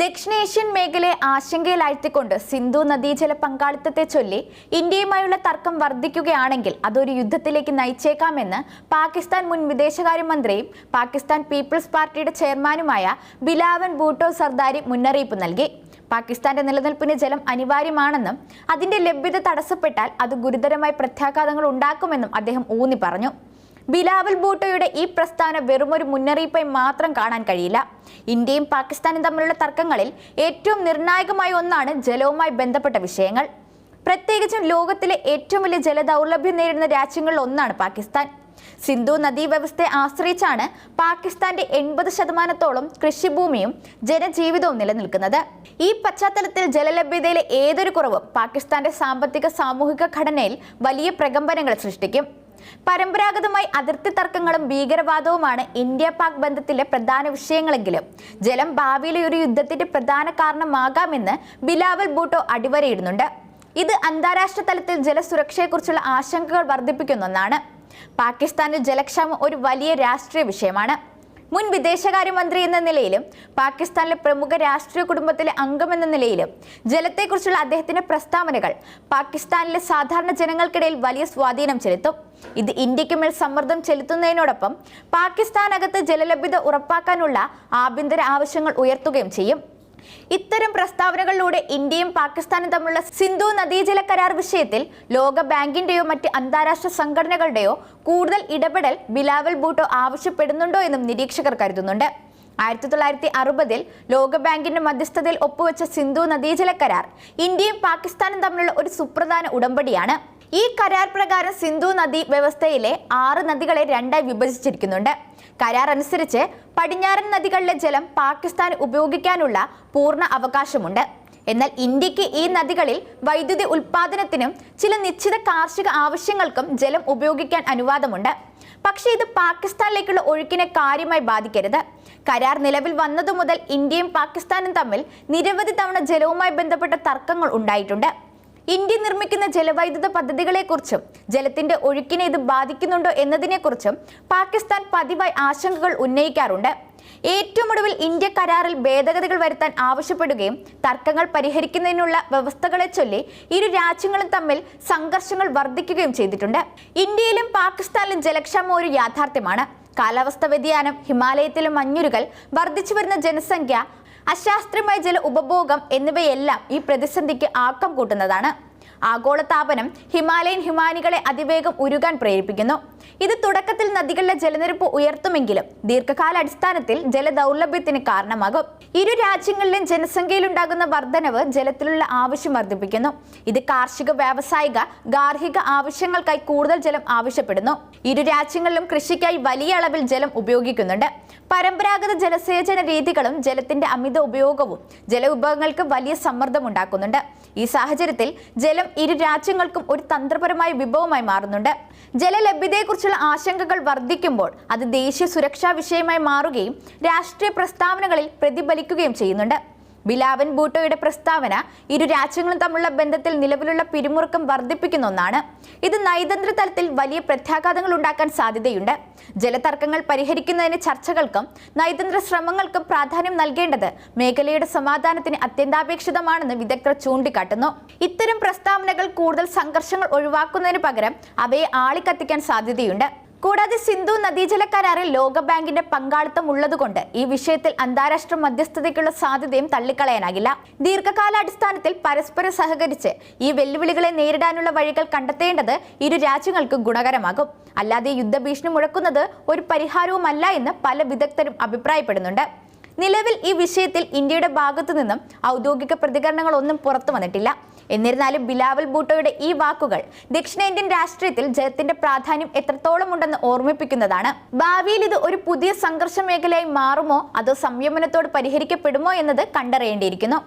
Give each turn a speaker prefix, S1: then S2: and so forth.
S1: ദക്ഷിണേഷ്യൻ മേഖലയെ ആശങ്കയിലാഴ്ത്തിക്കൊണ്ട് സിന്ധു നദീജല പങ്കാളിത്തത്തെ ചൊല്ലി ഇന്ത്യയുമായുള്ള തർക്കം വർദ്ധിക്കുകയാണെങ്കിൽ അതൊരു യുദ്ധത്തിലേക്ക് നയിച്ചേക്കാമെന്ന് പാകിസ്ഥാൻ മുൻ വിദേശകാര്യമന്ത്രിയും പാകിസ്ഥാൻ പീപ്പിൾസ് പാർട്ടിയുടെ ചെയർമാനുമായ ബിലാവൻ ബൂട്ടോ സർദാരി മുന്നറിയിപ്പ് നൽകി. പാകിസ്ഥാന്റെ നിലനിൽപ്പിന് ജലം അനിവാര്യമാണെന്നും അതിന്റെ ലഭ്യത തടസ്സപ്പെട്ടാൽ അത് ഗുരുതരമായ പ്രത്യാഘാതങ്ങൾ ഉണ്ടാക്കുമെന്നും അദ്ദേഹം ഊന്നി പറഞ്ഞു. ബിലാവൽ ഭൂട്ടോയുടെ ഈ പ്രസ്താവന വെറുമൊരു മുന്നറിയിപ്പായി മാത്രം കാണാൻ കഴിയില്ല. ഇന്ത്യയും പാകിസ്ഥാനും തമ്മിലുള്ള തർക്കങ്ങളിൽ ഏറ്റവും നിർണായകമായ ഒന്നാണ് ജലവുമായി ബന്ധപ്പെട്ട വിഷയങ്ങൾ. പ്രത്യേകിച്ചും ലോകത്തിലെ ഏറ്റവും വലിയ ജലദൗർലഭ്യം നേരിടുന്ന രാജ്യങ്ങളിൽ ഒന്നാണ് പാകിസ്ഥാൻ. സിന്ധു നദീ വ്യവസ്ഥയെ ആശ്രയിച്ചാണ് പാകിസ്ഥാന്റെ എൺപത് ശതമാനത്തോളം കൃഷിഭൂമിയും ജനജീവിതവും നിലനിൽക്കുന്നത്. ഈ പശ്ചാത്തലത്തിൽ ജലലഭ്യതയിലെ ഏതൊരു കുറവും പാകിസ്ഥാന്റെ സാമ്പത്തിക സാമൂഹിക ഘടനയിൽ വലിയ പ്രകമ്പനങ്ങൾ സൃഷ്ടിക്കും. പരമ്പരാഗതമായി അതിർത്തി തർക്കങ്ങളും ഭീകരവാദവുമാണ് ഇന്ത്യ പാക് ബന്ധത്തിലെ പ്രധാന വിഷയങ്ങളെങ്കിലും. ജലം ഭാവിയിലെ ഒരു യുദ്ധത്തിന്റെ പ്രധാന കാരണമാകാമെന്ന് ബിലാവൽ ബൂട്ടോ അടിവരയിടുന്നുണ്ട്. ഇത് അന്താരാഷ്ട്ര തലത്തിൽ ജലസുരക്ഷയെക്കുറിച്ചുള്ള ആശങ്കകൾ വർദ്ധിപ്പിക്കുന്ന ഒന്നാണ്. പാകിസ്ഥാനിൽ ജലക്ഷാമം ഒരു വലിയ രാഷ്ട്രീയ വിഷയമാണ്. മുൻ വിദേശകാര്യമന്ത്രി എന്ന നിലയിലും പാകിസ്ഥാനിലെ പ്രമുഖ രാഷ്ട്രീയ കുടുംബത്തിലെ അംഗമെന്ന നിലയിലും ജലത്തെക്കുറിച്ചുള്ള അദ്ദേഹത്തിന്റെ പ്രസ്താവനകൾ പാകിസ്ഥാനിലെ സാധാരണ ജനങ്ങൾക്കിടയിൽ വലിയ സ്വാധീനം ചെലുത്തും. ഇത് ഇന്ത്യയ്ക്ക് മേൽ സമ്മർദ്ദം ചെലുത്തുന്നതിനോടൊപ്പം പാകിസ്ഥാനകത്ത് ജലലഭ്യത ഉറപ്പാക്കാനുള്ള ആഭ്യന്തര ആവശ്യങ്ങൾ ഉയർത്തുകയും ചെയ്യും. ഇത്തരം പ്രസ്താവനകളിലൂടെ ഇന്ത്യയും പാകിസ്ഥാനും തമ്മിലുള്ള സിന്ധു നദീജല കരാർ വിഷയത്തിൽ ലോക ബാങ്കിന്റെയോ മറ്റ് അന്താരാഷ്ട്ര സംഘടനകളുടെയോ കൂടുതൽ ഇടപെടൽ ബിലാവൽ ബൂട്ടോ ആവശ്യപ്പെടുന്നുണ്ടോ എന്നും നിരീക്ഷകർ കരുതുന്നുണ്ട്. ആയിരത്തി തൊള്ളായിരത്തി അറുപതിൽ ലോകബാങ്കിന്റെ മധ്യസ്ഥതയിൽ ഒപ്പുവെച്ച സിന്ധു നദീജല കരാർ ഇന്ത്യയും പാകിസ്ഥാനും തമ്മിലുള്ള ഒരു സുപ്രധാന ഉടമ്പടിയാണ്. ഈ കരാർ പ്രകാരം സിന്ധു നദി വ്യവസ്ഥയിലെ ആറ് നദികളെ രണ്ടായി വിഭജിച്ചിരിക്കുന്നുണ്ട്. കരാർ അനുസരിച്ച് പടിഞ്ഞാറൻ നദികളിലെ ജലം പാകിസ്ഥാൻ ഉപയോഗിക്കാനുള്ള പൂർണ അവകാശമുണ്ട്. എന്നാൽ ഇന്ത്യയ്ക്ക് ഈ നദികളിൽ വൈദ്യുതി ഉൽപാദനത്തിനും ചില നിശ്ചിത കാർഷിക ആവശ്യങ്ങൾക്കും ജലം ഉപയോഗിക്കാൻ അനുവാദമുണ്ട്. പക്ഷേ ഇത് പാകിസ്ഥാനിലേക്കുള്ള ഒഴുക്കിനെ കാര്യമായി ബാധിക്കരുത്. കരാർ നിലവിൽ വന്നതു മുതൽ ഇന്ത്യയും പാകിസ്ഥാനും തമ്മിൽ നിരവധി തവണ ജലവുമായി ബന്ധപ്പെട്ട തർക്കങ്ങൾ ഉണ്ടായിട്ടുണ്ട്. ഇന്ത്യ നിർമ്മിക്കുന്ന ജലവൈദ്യുത പദ്ധതികളെക്കുറിച്ചും ജലത്തിന്റെ ഒഴുക്കിനെ ഇത് ബാധിക്കുന്നുണ്ടോ എന്നതിനെക്കുറിച്ചും പാകിസ്ഥാൻ പതിവായി ആശങ്കകൾ ഉന്നയിക്കാറുണ്ട്. ഏറ്റവും ഒടുവിൽ ഇന്ത്യ കരാറിൽ ഭേദഗതികൾ വരുത്താൻ ആവശ്യപ്പെടുകയും തർക്കങ്ങൾ പരിഹരിക്കുന്നതിനുള്ള വ്യവസ്ഥകളെ ചൊല്ലി ഇരു രാജ്യങ്ങളും തമ്മിൽ സംഘർഷങ്ങൾ വർദ്ധിക്കുകയും ചെയ്തിട്ടുണ്ട്. ഇന്ത്യയിലും പാകിസ്ഥാനിലും ജലക്ഷാമം ഒരു യാഥാർത്ഥ്യമാണ്. കാലാവസ്ഥ വ്യതിയാനം ഹിമാലയത്തിലെ മഞ്ഞുരുകൾ വർദ്ധിച്ചു വരുന്ന ജനസംഖ്യ അശാസ്ത്രീയമായ ജല ഉപഭോഗം എന്നിവയെല്ലാം ഈ പ്രതിസന്ധിക്ക് ആക്കം കൂട്ടുന്നതാണ്. ആഗോളതാപനം ഹിമാലയൻ ഹിമാനികളെ അതിവേഗം ഉരുകാൻ പ്രേരിപ്പിക്കുന്നു. ഇത് തുടക്കത്തിൽ നദികളിലെ ജലനിരപ്പ് ഉയർത്തുമെങ്കിലും ദീർഘകാലാടിസ്ഥാനത്തിൽ ജലദൗർലഭ്യത്തിന് കാരണമാകും. ഇരു രാജ്യങ്ങളിലും ജനസംഖ്യയിലുണ്ടാകുന്ന വർധനവ് ജലത്തിലുള്ള ആവശ്യം വർദ്ധിപ്പിക്കുന്നു. ഇത് കാർഷിക വ്യാവസായിക ഗാർഹിക ആവശ്യങ്ങൾക്കായി കൂടുതൽ ജലം ആവശ്യപ്പെടുന്നു. ഇരു രാജ്യങ്ങളിലും കൃഷിക്കായി വലിയ അളവിൽ ജലം ഉപയോഗിക്കുന്നുണ്ട്. പരമ്പരാഗത ജലസേചന രീതികളും ജലത്തിന്റെ അമിത ഉപയോഗവും ജലവിഭവങ്ങൾക്ക് വലിയ സമ്മർദ്ദം ഉണ്ടാക്കുന്നുണ്ട്. ഈ സാഹചര്യത്തിൽ ജലം ഇരു രാജ്യങ്ങൾക്കും ഒരു തന്ത്രപരമായ വിഭവമായി മാറുന്നുണ്ട്. ജലലഭ്യതയെക്കുറിച്ചുള്ള ആശങ്കകൾ വർദ്ധിക്കുമ്പോൾ അത് ദേശീയ സുരക്ഷാ വിഷയമായി മാറുകയും രാഷ്ട്രീയ പ്രസ്താവനകളിൽ പ്രതിഫലിക്കുകയും ചെയ്യുന്നുണ്ട്. ബിലാവൻ ബൂട്ടോയുടെ പ്രസ്താവന ഇരു രാജ്യങ്ങളും തമ്മിലുള്ള ബന്ധത്തിൽ നിലവിലുള്ള പിരിമുറുക്കം വർദ്ധിപ്പിക്കുന്ന ഒന്നാണ്. ഇത് നയതന്ത്ര തലത്തിൽ വലിയ പ്രത്യാഘാതങ്ങൾ ഉണ്ടാക്കാൻ സാധ്യതയുണ്ട്. ജലതർക്കങ്ങൾ പരിഹരിക്കുന്നതിന് ചർച്ചകൾക്കും നയതന്ത്ര ശ്രമങ്ങൾക്കും പ്രാധാന്യം നൽകേണ്ടത് മേഖലയുടെ സമാധാനത്തിന് അത്യന്താപേക്ഷിതമാണെന്ന് വിദഗ്ധർ ചൂണ്ടിക്കാട്ടുന്നു. ഇത്തരം പ്രസ്താവനകൾ കൂടുതൽ സംഘർഷങ്ങൾ ഒഴിവാക്കുന്നതിന് പകരം അവയെ ആളിക്കത്തിക്കാൻ സാധ്യതയുണ്ട്. കൂടാതെ സിന്ധു നദീജല കരാറിൽ ലോകബാങ്കിന്റെ പങ്കാളിത്തം ഉള്ളതുകൊണ്ട് ഈ വിഷയത്തിൽ അന്താരാഷ്ട്ര മധ്യസ്ഥതയ്ക്കുള്ള സാധ്യതയും തള്ളിക്കളയാനാകില്ല. ദീർഘകാലാടിസ്ഥാനത്തിൽ പരസ്പരം സഹകരിച്ച് ഈ വെല്ലുവിളികളെ നേരിടാനുള്ള വഴികൾ കണ്ടെത്തേണ്ടത് ഇരു രാജ്യങ്ങൾക്കും ഗുണകരമാകും. അല്ലാതെ യുദ്ധഭീഷണി മുഴക്കുന്നത് ഒരു പരിഹാരവുമല്ല എന്ന് പല വിദഗ്ധരും അഭിപ്രായപ്പെടുന്നുണ്ട്. നിലവിൽ ഈ വിഷയത്തിൽ ഇന്ത്യയുടെ ഭാഗത്തു നിന്നും ഔദ്യോഗിക പ്രതികരണങ്ങളൊന്നും പുറത്തു വന്നിട്ടില്ല. എന്നിരുന്നാലും ബിലാവൽ ഭൂട്ടോയുടെ ഈ വാക്കുകൾ ദക്ഷിണേന്ത്യൻ രാഷ്ട്രീയത്തിൽ ജയത്തിന്റെ പ്രാധാന്യം എത്രത്തോളം ഉണ്ടെന്ന് ഓർമ്മിപ്പിക്കുന്നതാണ്. ഭാവിയിൽ ഇത് ഒരു പുതിയ സംഘർഷ മേഖലയായി മാറുമോ? അതോ സംയമനത്തോട് പരിഹരിക്കപ്പെടുമോ എന്നത് കണ്ടറിയേണ്ടിയിരിക്കുന്നു.